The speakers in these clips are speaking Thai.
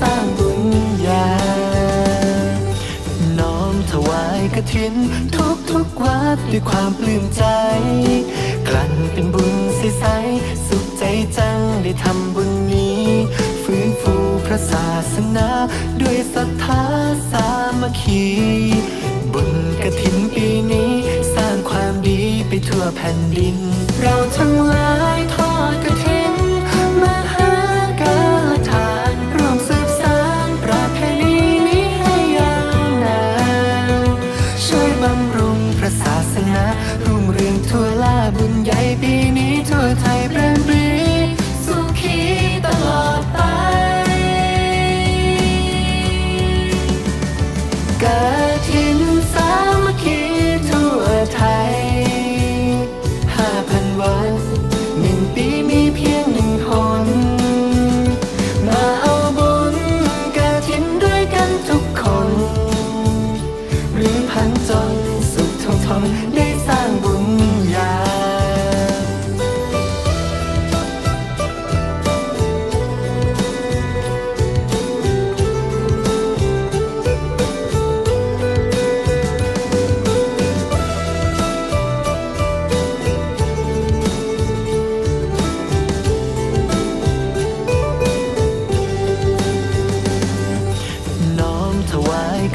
สร้างบุญญา น้อมถวายกระถิน ทุกทุกวัดด้วยความปลื้มใจ กลั่นเป็นบุญใสๆสุขใจจังได้ทำบุญนี้ ฟื้นฟูพระศาสนา ด้วยศรัทธาสามัคคี บุญกระถินปีนี้ สร้างความดีไปทั่วแผ่นดิน เราทั้งหลาย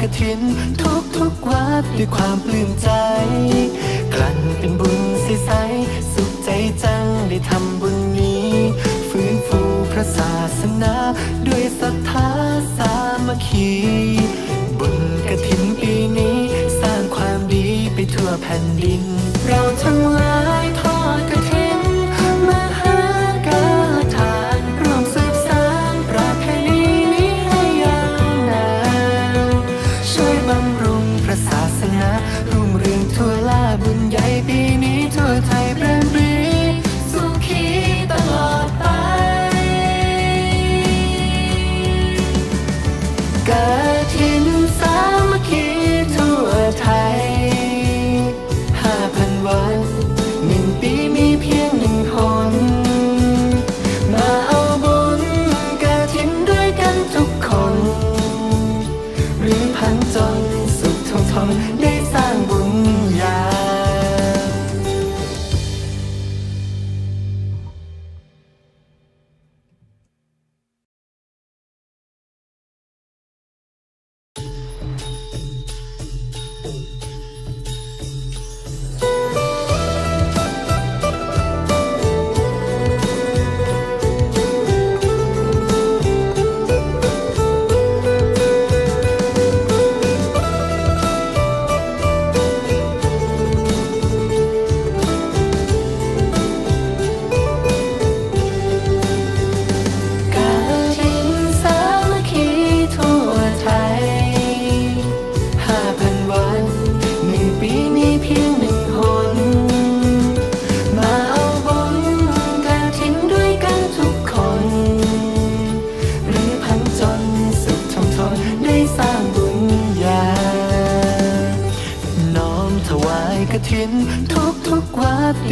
วายกฐิน ทุกทุกวัดด้วยความปลื้มใจ กลั่นเป็นบุญใสๆสุขใจจังได้ทำบุญนี้ ฟื้นฟูพระศาสนา ด้วยศรัทธาสามัคคีบุญกฐินปีนี้ สร้างความดีไปทั่วแผ่นดิน เราทั้งหลาย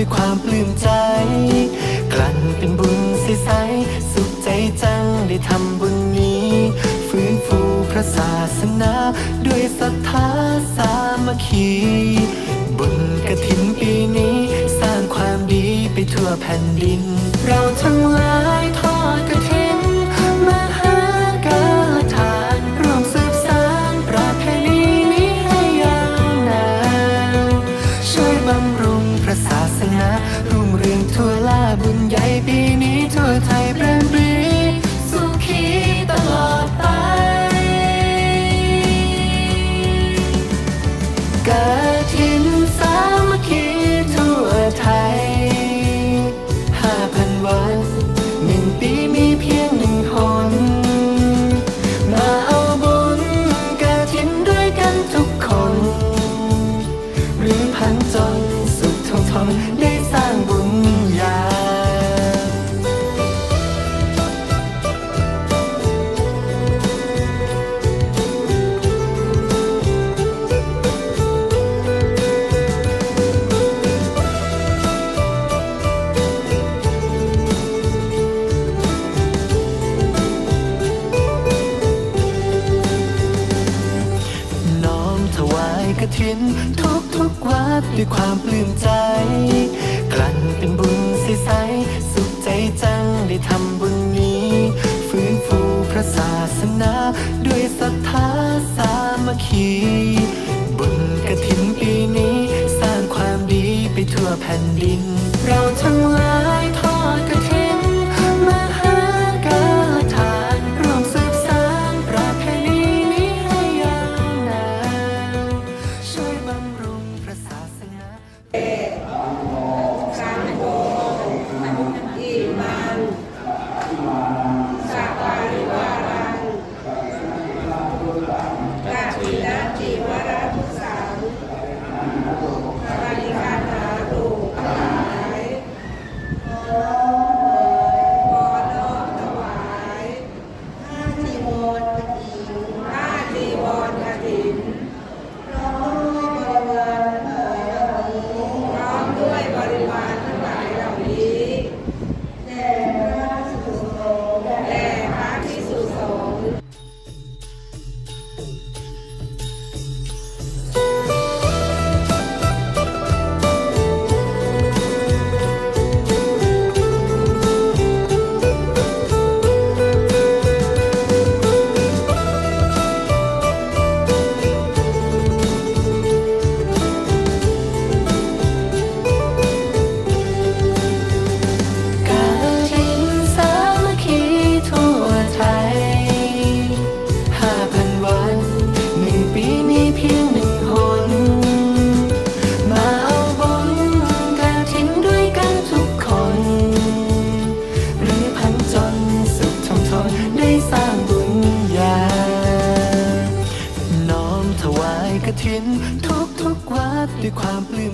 ด้วยความปลื้มใจ กลั่นเป็นบุญใสๆสุขใจจังได้ทำบุญนี้ ฟื้นฟูพระศาสนา ด้วยศรัทธาสามัคคีบุญกระถินปีนี้ สร้างความดีไปทั่วแผ่นดิน เราทั้งหลาย ถิ่นทุกทุกวัดด้วยความปลื้มใจ กลั่นเป็นบุญใสๆสุขใจจังได้ทำบุญนี้ ฟื้นฟูพระศาสนา ด้วยศรัทธาสามัคคีบุญกระถิ่นปีนี้ สร้างความดีไปทั่วแผ่นดิน เราทั้งหลาย I'm amplio.